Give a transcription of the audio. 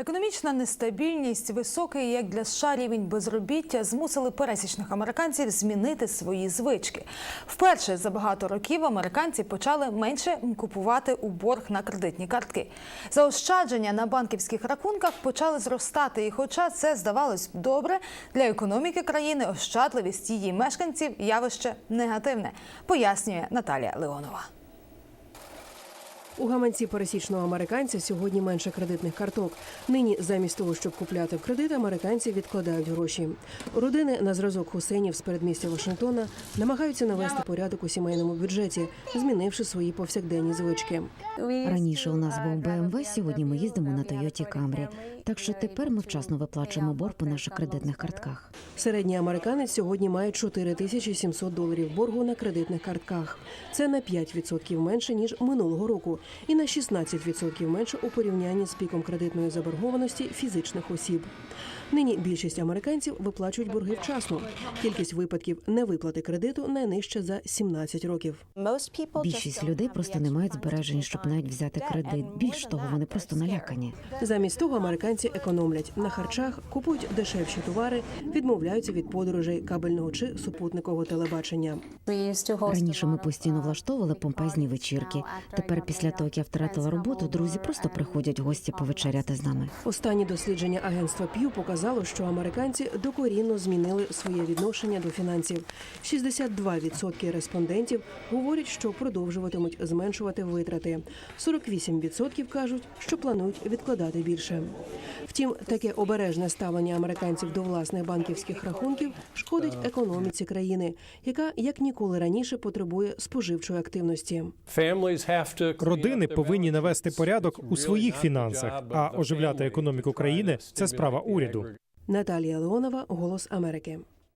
Економічна нестабільність, високий як для США рівень безробіття змусили пересічних американців змінити свої звички. Вперше за багато років американці почали менше купувати у борг на кредитні картки. Заощадження на банківських рахунках почали зростати, і хоча це здавалось добре для економіки країни, ощадливість її мешканців явище негативне, пояснює Наталія Леонова. У гаманці пересічного американця сьогодні менше кредитних карток. Нині, замість того, щоб купляти в кредит, американці відкладають гроші. Родини на зразок Хусейнів з передмістя Вашингтона намагаються навести порядок у сімейному бюджеті, змінивши свої повсякденні звички. Раніше у нас був БМВ, сьогодні ми їздимо на Тойоті Камрі. Так що тепер ми вчасно виплачуємо борг по наших кредитних картках. Середній американець сьогодні має 4700 доларів боргу на кредитних картках. Це на 5% менше ніж минулого року, і на 16% менше у порівнянні з піком кредитної заборгованості фізичних осіб. Нині більшість американців виплачують борги вчасно. Кількість випадків невиплати кредиту найнижча за 17 років. Більшість людей просто не мають збережень, щоб навіть взяти кредит. Більш того, вони просто налякані. Замість того американці економлять на харчах, купують дешевші товари, відмовляються від подорожей кабельного чи супутникового телебачення. Раніше ми постійно влаштовували помпезні вечірки. Тепер, після того, як я втратила роботу, друзі просто приходять гості повечеряти з нами. Останні дослідження агентства П'ю показало, що американці докорінно змінили своє відношення до фінансів. 62% респондентів говорять, що продовжуватимуть зменшувати витрати. 48% кажуть, що планують відкладати більше. Втім, таке обережне ставлення американців до власних банківських рахунків шкодить економіці країни, яка як ніколи раніше потребує споживчої активності. Родини повинні навести порядок у своїх фінансах, а оживляти економіку країни це справа уряду. Наталія Леонова, Голос Америки.